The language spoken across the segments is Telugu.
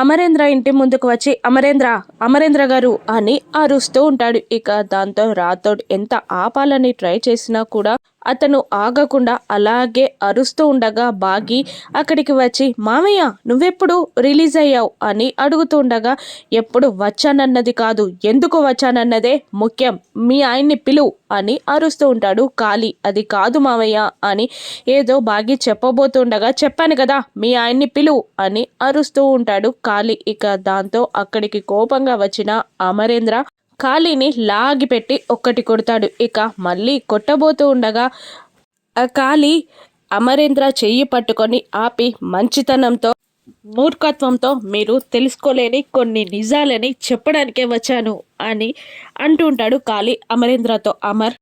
Amarendra ఇంటి ముందుకు వచ్చి అమరేంద్ర అమరేంద్ర గారు అని అరుస్తూ ఉంటాడు. ఇక దాంతో రాథోడ్ ఎంత ఆపాలని ట్రై చేసినా కూడా అతను ఆగకుండా అలాగే అరుస్తూ ఉండగా బాగి అక్కడికి వచ్చి మామయ్య నువ్వెప్పుడు రిలీజ్ అయ్యావు? అని అడుగుతూ ఉండగా ఎప్పుడు వచ్చానన్నది కాదు ఎందుకు వచ్చానన్నదే ముఖ్యం మీ ఆయన్ని పిలువు అని అరుస్తూ ఉంటాడు. ఖాళీ అది కాదు మామయ్య అని ఏదో బాగి చెప్పబోతుండగా చెప్పాను కదా మీ ఆయన్ని పిలువు అని అరుస్తూ ఉంటాడు. కాళీ ఇక దాంతో అక్కడికి కోపంగా వచ్చిన అమరేంద్ర కాళీని లాగిపెట్టి ఒక్కటి కొడతాడు. ఇక మళ్ళీ కొట్టబోతూ ఉండగా ఆ కాళీ అమరేంద్ర చెయ్యి పట్టుకొని ఆపి మంచితనంతో మూర్ఖత్వంతో మీరు తెలుసుకోలేని కొన్ని నిజాలని చెప్పడానికే వచ్చాను అని అంటూ ఉంటాడు కాళీ అమరేంద్రతో. అమర్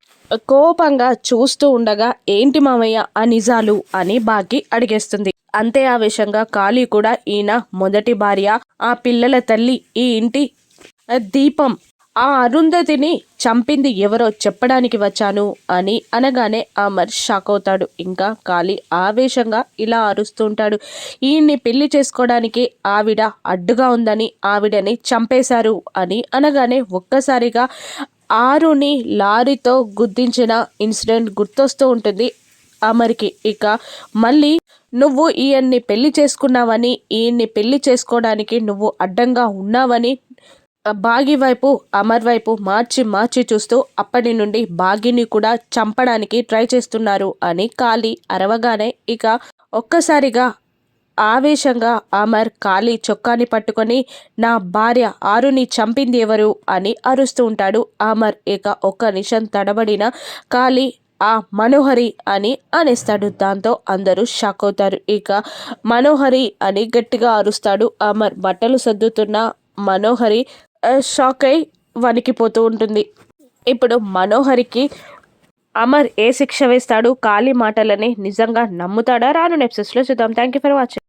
కోపంగా చూస్తూ ఉండగా ఏంటి మామయ్య ఆ నిజాలు? అని బాకి అడిగేస్తుంది. అంతే ఆవేశంగా కాళీ కూడా ఈయన మొదటి భార్య ఆ పిల్లల తల్లి ఈ ఇంటి దీపం ఆ అరుంధతిని చంపింది ఎవరో చెప్పడానికి వచ్చాను అని అనగానే అమర్ షాక్ అవుతాడు. ఇంకా కాళీ ఆవేశంగా ఇలా అరుస్తుంటాడు ఈయన్ని పెళ్ళి చేసుకోవడానికి ఆవిడ అడ్డుగా ఉందని ఆవిడని చంపేశారు అని అనగానే ఒక్కసారిగా ఆరుని లారీతో గుర్తించిన ఇన్సిడెంట్ గుర్తొస్తూ ఉంటుంది అమర్కి. ఇక మళ్ళీ నువ్వు ఈయన్ని పెళ్ళి చేసుకున్నావని ఈయన్ని పెళ్ళి చేసుకోవడానికి నువ్వు అడ్డంగా ఉన్నావని బాగి వైపు అమర్ వైపు మార్చి మార్చి చూస్తూ అప్పటి నుండి బాగిని కూడా చంపడానికి ట్రై చేస్తున్నారు అని కాళీ అరవగానే ఇక ఒక్కసారిగా ఆవేశంగా అమర్ కాలి చొక్కాని పట్టుకొని నా భార్య ఆరుని చంపింది ఎవరు అని అరుస్తూ ఉంటాడు అమర్. ఇక ఒక్క నిమిషం తడబడిన ఖాళీ ఆ మనోహరి అని అనేస్తాడు. దాంతో అందరూ షాక్ అవుతారు. ఇక మనోహరి అని గట్టిగా అరుస్తాడు అమర్. బట్టలు సర్దుతున్న మనోహరి షాక్ అయి వణికిపోతూ ఉంటుంది. ఇప్పుడు మనోహరికి అమర్ ఏ శిక్ష వేస్తాడు కాళీ మాటలని నిజంగా నమ్ముతాడా? రాను నెప్సెస్లో చూద్దాం. Thank you for watching